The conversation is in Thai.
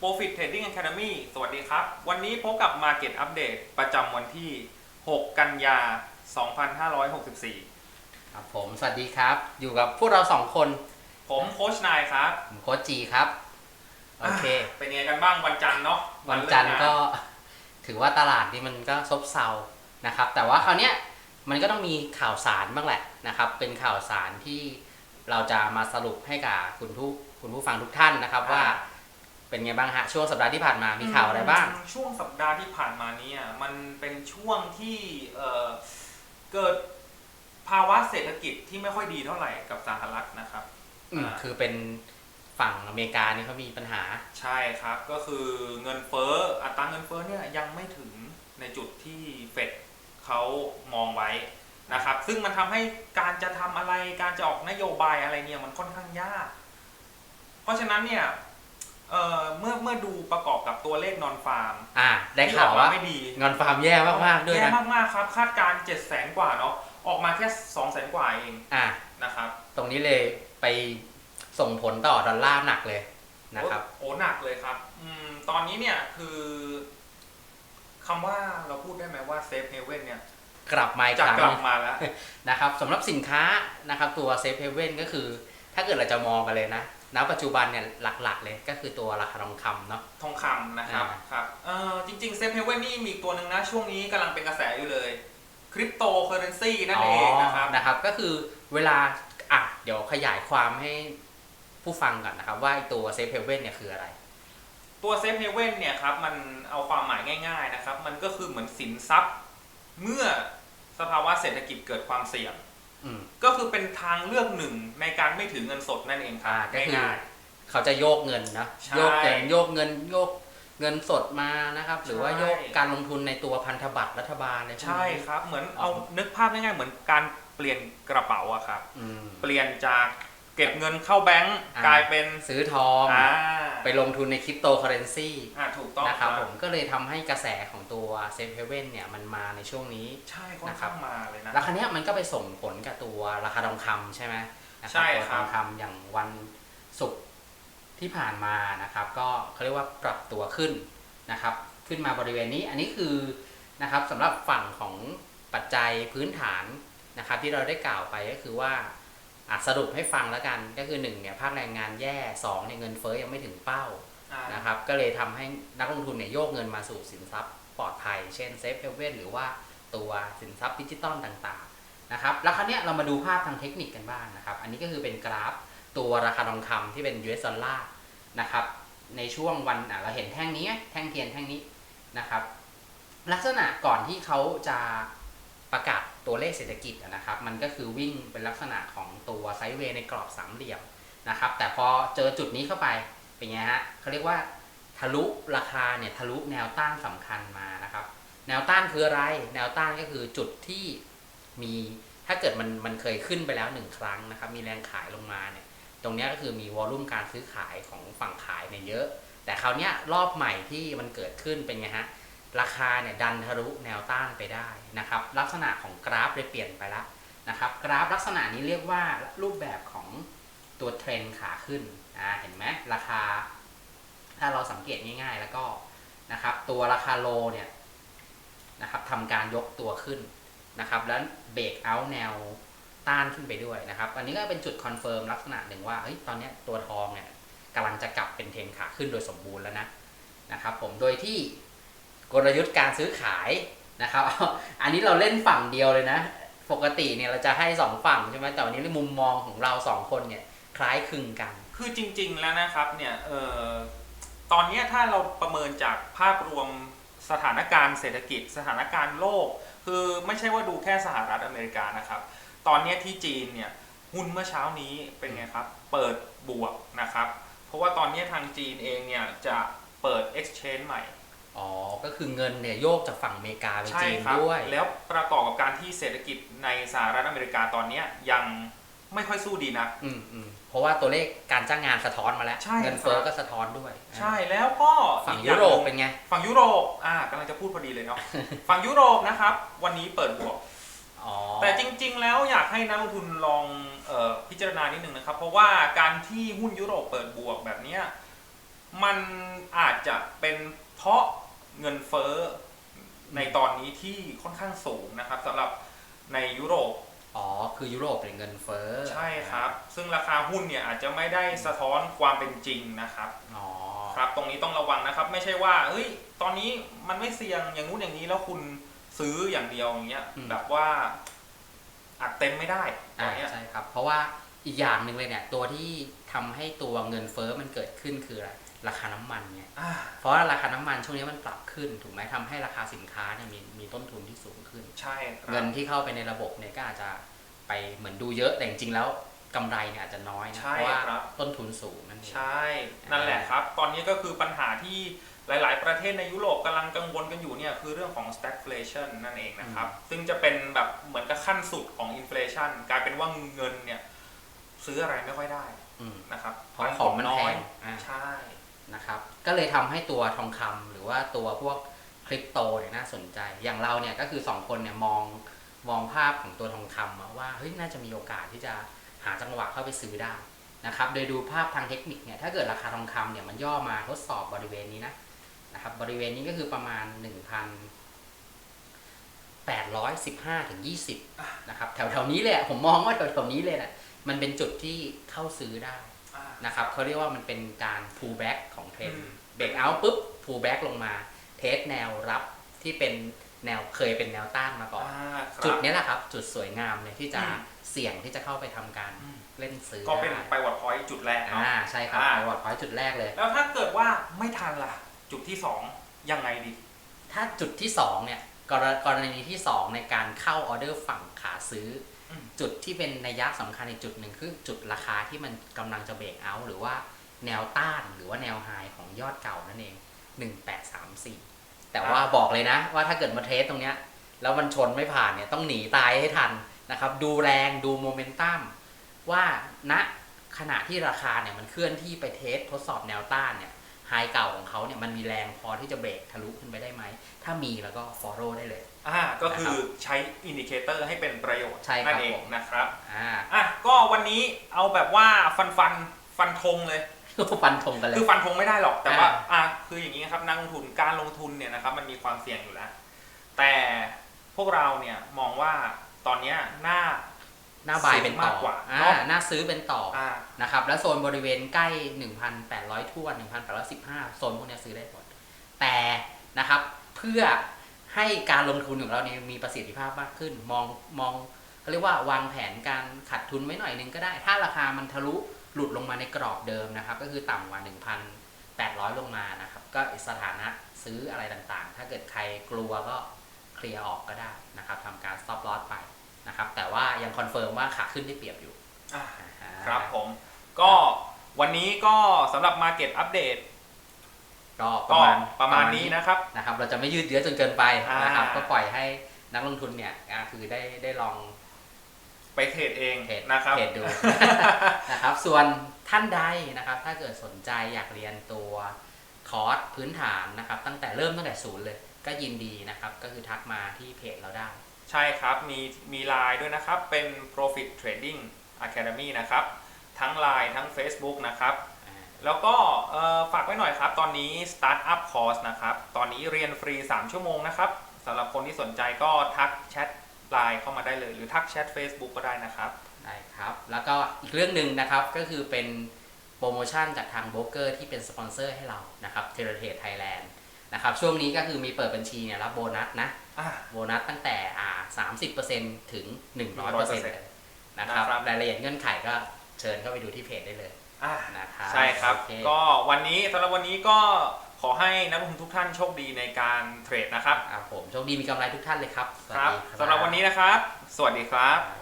Profit Trading Academy สวัสดีครับ วันนี้พบกับ Market Update ประจำวันที่ 6 กันยา 2564 ครับผมสวัสดีครับ อยู่กับพวกเราสองคน ผมโค้ชนายครับผมโค้ชจีครับ โอเคอะเป็นไงกันบ้างวันจันทร์เนาะวันจันทร์เลิก็งาถือว่าตลาดนี่มันก็ซบเซานะครับ แต่ว่าคราวเนี้ยมันก็ต้องมีข่าวสารบ้างแหละนะครับ เป็นข่าวสารที่เราจะมาสรุปให้กับคุณผู้คุณผู้ฟังทุกท่านนะครับว่า เป็นไงบ้างฮะช่วงสัปดาห์ที่ผ่านมามีข่าวอะไรบ้างมช่วงสัปดาห์ที่ผ่านมาเนี้มันเป็นช่วงที่เอ่อเกิดภาวะเศรษฐกิจที่ไม่ค่อยดีเท่าไหร่กับสหรัฐนะครับอืมอ่าคือเป็นฝั่งอเมริกานี่เขามีปัญหาใช่ครับก็คือเงินเฟ้ออัตราเงินเฟ้อเนี่ยยังไม่ถึงในจุดที่เฟดเขามองไว้นะครับ ซึ่งมันทำให้การจะทำอะไรการจะออกนโยบายอะไรเนี่ยมันค่อนข้างยาก เพราะฉะนั้นเนี่ย เอ่อเมื่อเมื่อดูประกอบกับตัวเลขนอนฟาร์มอ่า ได้ที่อข่าอวกมาว่าไม่ดีเงินฟาร์มแย่มากๆด้วยแย่นะ มากๆครับ คาดการณ์7 0 0 0 0 0กว่าเนาะออกมาแค่2 0 0 0 0 0 กว่าเองอ่า นะครับตรงนี้เลยไปส่งผลต่อดอลลาร์หนักเลยนะครับ โอ้โอ้หนักเลยครับอืมตอนนี้เนี่ยคือคำว่าเราพูดได้ไหมว่าเซฟเฮเว่นเนี่ยกลับมาอีกจะครั้งกลับมาแล้ว นะครับสำหรับสินค้านะครับตัวเซฟเฮเว่นก็คือถ้าเกิดเราจะมองกันเลยนะณปัจจุบันเนี่ยหลักๆ เลยก็คือตัวราคาทองคำเนาะทองคำนะครับอ่าครับเออจริงๆเซฟเฮเว่นนี่มีอีกตัวหนึ่งนะ ช่วงนี้กำลังเป็นกระแสอยู่เลยคริปโตเคอเรนซีนั่นเองนะครับนะครับ ก็คือเวลาอะเดี๋ยวขยายความให้ผู้ฟังก่อนนะครับ ว่าไอ้ตัวเซฟเฮเว่นเนี่ยคืออะไร ตัวเซฟเฮเว่นเนี่ยครับมันเอาความหมายง่าย ๆนะครับ มันก็คือเหมือนสินทรัพย์เมื่อสภาวะเศรษฐกิจเกิดความเสี่ยงอืม ก็คือเป็นทางเลือกหนึ่งในการไม่ถือเงินสดนั่นเองครับอ่าก็คือง่ายเขาจะโยกเงินนะใช่โยกเงินโยกเงินโยกเงินสดมานะครับ หรือว่าใช่โยกการลงทุนในตัวพันธบัตรรัฐบาลอะไรพวกๆใช่นี้ครับ เหมือนอ๋อเอานึกภาพง่ายๆเหมือนการเปลี่ยนกระเป๋าอะครับอืมเปลี่ยนจากเก็บเงินเข้าแบงก์อ่ากลายเป็นซื้อทองอ่าไปลงทุนในคริปโตเคอเรนซีอ่าถูกต้องนะครับผมก็เลยทำให้กระแสของตัวเซฟเฮเว่นเนี่ยมันมาในช่วงนี้ ใช่ค่อนข้างมาเลยนะ แล้วครั้นี้ยมันก็ไปส่งผลกับตัวราคาทองคำใช่ไหมนะใช่ตัวครัทบองคำอย่างวันศุกร์ที่ผ่านมานะครับ ก็เขาเรียกว่าปรับตัวขึ้นนะครับ ขึ้นมาบริเวณนี้อันนี้คือนะครับสำหรับฝั่งของปัจจัยพื้นฐานนะครับ ที่เราได้กล่าวไปก็คือว่า อะสรุปให้ฟังแล้วกันก็คือ1เนี่ยภาคแรงงานแย่2เนี่ยเงินเฟ้อยังไม่ถึงเป้าอ่านะครับก็เลยทำให้นักลงทุนเนี่ยโยกเงินมาสู่สินทรัพย์ปลอดภัย เช่นเซฟเฮเว่นหรือว่าตัวสินทรัพย์ดิจิตอลต่างๆนะครับแล้วคราวเนี้ยเรามาดูภาพทางเทคนิคกันบ้างนะครับ อันนี้ก็คือเป็นกราฟตัวราคาทองคำที่เป็น US ดอลลาร์นะครับในช่วงวันอะเราเห็นแท่งนี้ไหมแท่งเทียนแท่งนี้นะครับ ลักษณะก่อนที่เขาจะประกาศ ตัวเลขเศรษฐกิจนะครับ มันก็คือวิ่งเป็นลักษณะของตัวไซด์เวย์ในกรอบสามเหลี่ยมนะครับ แต่พอเจอจุดนี้เข้าไปเป็นไงฮะเขาเรียกว่าทะลุราคาเนี่ยทะลุแนวต้านสำคัญมานะครับ แนวต้านคืออะไร แนวต้านก็คือจุดที่มีถ้าเกิดมันมันเคยขึ้นไปแล้วหนึ่งครั้งนะครับ มีแรงขายลงมาเนี่ย ตรงนี้ก็คือมีวอลลุ่มการซื้อขายของฝั่งขายเนี่ยเยอะ แต่คราวนี้รอบใหม่ที่มันเกิดขึ้นเป็นไงฮะ ราคาเนี่ยดันทะลุแนวต้านไปได้นะครับ ลักษณะของกราฟเลยเปลี่ยนไปแล้วนะครับ กราฟลักษณะนี้เรียกว่ารูปแบบของตัวเทรนขาขึ้นอ่าเห็นไหมราคา ถ้าเราสังเกตง่าย ๆ แล้วก็นะครับ ตัวราคาโลเนี่ยนะครับทำการยกตัวขึ้นนะครับ แล้วเบรกเอาแนวต้านขึ้นไปด้วยนะครับ อันนี้ก็เป็นจุดคอนเฟิร์มลักษณะหนึ่งว่าเฮ้ยตอนนี้ตัวทองเนี่ยกำลังจะกลับเป็นเทรนขาขึ้นโดยสมบูรณ์แล้วนะนะครับ ผมโดยที่ กลยุทธ์การซื้อขายนะครับ อันนี้เราเล่นฝั่งเดียวเลยนะ ปกติเนี่ยเราจะให้สองฝั่งใช่ไหมแต่วันนี้มุมมองของเราสองคนเนี่ยคล้ายคลึงกัน คือจริง ๆ แล้วนะครับเนี่ยเอ่อตอนนี้ถ้าเราประเมินจากภาพรวมสถานการณ์เศรษฐกิจ สถานการณ์โลก คือไม่ใช่ว่าดูแค่สหรัฐอเมริกานะครับ ตอนนี้ที่จีนเนี่ยหุ้นเมื่อเช้านี้เป็นไงครับ เปิดบวกนะครับ เพราะว่าตอนนี้ทางจีนเองเนี่ยจะเปิด exchange ใหม่ อ๋อ ก็คือเงินเนี่ยโยกจากฝั่งอเมริกาไปใช่จีนครับ ด้วย แล้วประกอบกับการที่เศรษฐกิจในสหรัฐอเมริกาตอนเนี้ยยังไม่ค่อยสู้ดีนักอืมอืมเพราะว่าตัวเลขการจ้างงานสะท้อนมาแล้ว ใช่เงินเฟ้อครับ ก็สะท้อนด้วยใช่แล้วก็ฝั่งอีกอยุย่าโรปหนึ่งเป็นไง ฝั่งยุโรปอ่ากำลังจะพูดพอดีเลยเนาะ ฝั่งยุโรปนะครับ วันนี้เปิดบวก อ๋อแต่จริง ๆ แล้วอยากให้นักลงทุนลองเออพิจารณานิดนึงนะครับ เพราะว่าการที่หุ้นยุโรปเปิดบวกแบบเนี้ยมันอาจจะเป็น เพราะเงินเฟ้อในตอนนี้ที่ค่อนข้างสูงนะครับสำหรับในยุโรป อ๋อ คือยุโรปเป็นเงินเฟ้อใช่ครับ ซึ่งราคาหุ้นเนี่ยอาจจะไม่ได้สะท้อนความเป็นจริงนะครับ อ๋อ ครับ ตรงนี้ต้องระวังนะครับ ไม่ใช่ว่าเฮ้ย ตอนนี้มันไม่เสี่ยงอย่างนู้นอย่างนี้แล้วคุณซื้ออย่างเดียวอย่างเงี้ยอืมแบบว่าอัดเต็มไม่ได้ตออ่านเนี้ยใช่ครับ เพราะว่าอีกอย่างหนึ่งเลยเนี่ย ตัวที่ทำให้ตัวเงินเฟ้อมันเกิดขึ้นคืออะไร ราคาน้ำมันเนี่ยอ่าเพราะว่าราคาน้ำมันช่วงนี้มันปรับขึ้นถูกไหมทำให้ราคาสินค้าเนี่ยมีมีต้นทุนที่สูงขึ้น ใช่ครับเงินที่เข้าไปในระบบเนี่ยก็อาจจะไปเหมือนดูเยอะแต่จริงๆแล้วกำไรเนี่ยอาจจะน้อยนะใช่เพราะว่าครับต้นทุนสูงนั่นเองใช่นั่นแหละครับ ตอนนี้ก็คือปัญหาที่หลาย ๆ ประเทศในยุโรปกำลังกังวลกันอยู่เนี่ยคือเรื่องของ stagflation นั่นเองนะครับ ซึ่งจะเป็นแบบเหมือนกับขั้นสุดของ inflation กลายเป็นว่าเงินเนี่ยซื้ออะไรไม่ค่อยได้อืมนะครับเพราะของมันน้แพอยงอ่าใช่ นะครับ ก็เลยทำให้ตัวทองคำหรือว่าตัวพวกคริปโตเนี่ยน่าสนใจ อย่างเราเนี่ยก็คือสองคนเนี่ยมองมองภาพของตัวทองคำว่าเฮ้ยน่าจะมีโอกาสที่จะหาจังหวะเข้าไปซื้อได้นะครับ โดยดูภาพทางเทคนิคเนี่ยถ้าเกิดราคาทองคำเนี่ยมันย่อมาทดสอบบริเวณนี้นะนะครับบริเวณนี้ก็คือประมาณ1,815ถึง20นะครับแถวๆนี้เลยอะผมมองว่าแถวๆนี้เลยแหละมันเป็นจุดที่เข้าซื้อได้ นะครับเขาเรียกว่ามันเป็นการ pull back ของเทรนอืมเบรกเอาปุ๊บ pull back ลงมาเทสแนวรับที่เป็นแนวเคยเป็นแนวต้านมาก่อนอ่าครับจุดเนี้ยแหละครับ จุดสวยงามเลยที่จะอืมเสี่ยงที่จะเข้าไปทำการอืมเล่นซื้อ ก็เป็นได้ไปวัดพอยต์จุดแรกเนาะอ่าใช่ครับอ่าไปวอดพอยต์จุดแรกเลย แล้วถ้าเกิดว่าไม่ทันล่ะ จุดที่สองยังไงดี ถ้าจุดที่ 2 เนี่ยกรกรณีที่ 2 ในการเข้าออเดอร์ฝั่งขาซื้ออม จุดที่เป็นนัยยะสำคัญในจุดหนึ่งคือจุดราคาที่มันกำลังจะเบรกเอาหรือว่าแนวต้านหรือว่าแนวไฮของยอดเก่านั่นเอง1834แปดสามสี่แต่ว่าบอกเลยนะ ว่าถ้าเกิดมาเทสตรงเนี้ยแล้วมันชนไม่ผ่านเนี่ยต้องหนีตายให้ทันนะครับ ดูแรงดูโมเมนตัมว่าณขณะที่ราคาเนี่ยมันเคลื่อนที่ไปเทสทดสอบแนวต้านเนี่ยไฮเก่าของเขาเนี่ยมันมีแรงพอที่จะเบรกทะลุขึ้นไปได้ไหม ถ้ามีแล้วก็ follow ได้เลย อ่าก็คือใช้อินดิเคเตอร์ให้เป็นประโยชน์ใช่ครับนั่นเองผม นะครับอ่าอะก็วันนี้เอาแบบว่าฟันฟันฟันธงเลย ฟันธงกันเลย คือฟันธงไม่ได้หรอกแต่ว่าอ่า อะคืออย่างนี้ครับนักลงทุนการลงทุนเนี่ยนะครับมันมีความเสี่ยงอยู่แล้ว แต่พวกเราเนี่ยมองว่าตอนเนี้ยหน้า หน้าบายเป็นต่อมากกว่าอ่าเนอะ หน้าซื้อเป็นต่ออ่านะครับ แล้วโซนบริเวณใกล้ 1,800ทั่ว1,815 โซนพวกเนี้ยซื้อได้หมดแต่นะครับ เพื่อ ให้การลงทุนของเราเนี่ยมีประสิทธิภาพมากขึ้น มองมองเขาเรียกว่าวางแผนการขาดทุนไว้หน่อยนึงก็ได้ ถ้าราคามันทะลุหลุดลงมาในกรอบเดิมนะครับ ก็คือต่ำกว่า 1,800 ลงมานะครับ ก็สถานะซื้ออะไรต่างๆ ถ้าเกิดใครกลัวก็เคลียร์ออกก็ได้นะครับทำการ stop loss ไปนะครับ แต่ว่ายังคอนเฟิร์มว่าขาขึ้นได้เปรียบอยู่ อะอ่าครับผม ก็วันนี้ก็สำหรับ Market Update ก็ปก็ระมาณประมาณนี้นะครับนะครับ เราจะไม่ยืดเยื้อจนเกินไปอ่านนะครับ ก็ปล่อยให้นักลงทุนเนี่ยอ่าคือได้ได้ลองไปเทรดเองเทรดนะครับเทรดดูนะครับ ส่วนท่านใดนะครับ ถ้าเกิดสนใจอยากเรียนตัวคอร์สพื้นฐานนะครับ ตั้งแต่เริ่มตั้งแต่ศูนย์เลย ก็ยินดีนะครับ ก็คือทักมาที่เพจเราได้ ใช่ครับ มีมีไลน์ด้วยนะครับ เป็น Profit Trading Academy นะครับ ทั้ง Line ทั้ง Facebook นะครับอ่า แล้วก็เอ่อฝากไว้หน่อยครับ ตอนนี้ Startup Course นะครับ ตอนนี้เรียนฟรี 3 ชั่วโมงนะครับสำหรับคนที่สนใจก็ทักแชทไลน์เข้ามาได้เลย หรือทักแชท Facebook ก็ได้นะครับ ได้ครับ แล้วก็อีกเรื่องหนึ่งนะครับก็คือเป็นโปรโมชั่นจากทางโบรกเกอร์ที่เป็นสปอนเซอร์ให้เรานะครับเทเลเทรดไทยแลนด์นะครับช่วงนี้ก็คือมีเปิดบัญชีเนี่ยรับโบนัสนะอ่าโบนัสตั้งแต่อ่า30%ถึง100%เลยนะครับนะครับรายละเอียดเงื่อนไขก็เชิญเข้าไปดูที่เพจได้เลย อ่านะครับใช่ครับ โอเก็วันนี้สำหรับวันนี้ก็ขอให้นักลงทุนทุกท่านโชคดีในการเทรดนะครับ ครับผมโชคดีมีกำไรทุกท่านเลยครับสวัคสรับดีสำหรับวันนี้นะครับ สวัสดีครับ ครับ